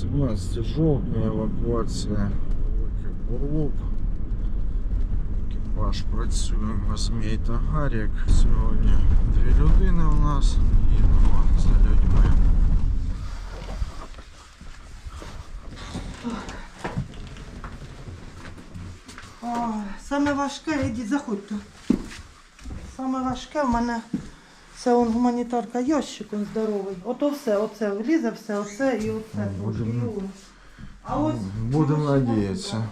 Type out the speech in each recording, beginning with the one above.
17 жовтня евакуація Бурлук. Екіпаж працює Змій та Гарік. Сьогодні дві людини у нас. Їдемо за людьми. О, саме важке, ідіть, заходьте. Саме важке в мене це он гуманітарка ящик он здоровий. Ото все, оце влізе все, оце і оце. Ну, будемо- і он. А ось Будемо надіятися.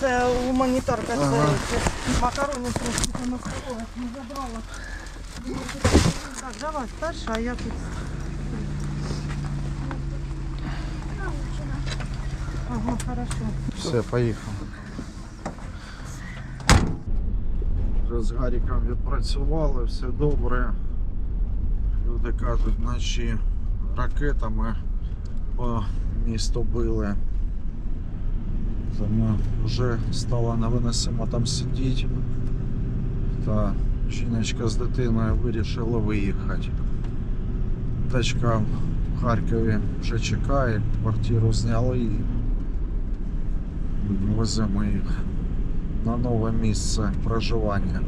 Це гуманітарка, це, Ага. це макарони трошки понаховала, не забрала. Так, давай перша, а я тут. Ага, хорошо. Все, поїхав. Вже з Гаріком відпрацювали, все добре. Люди кажуть, вночі ракетами по місту били. Тому вже стало невиносимо там сидіти. Та жіночка з дитиною вирішила виїхати. Тачка в Харкові вже чекає, квартиру зняли веземо їх на нове місце проживання.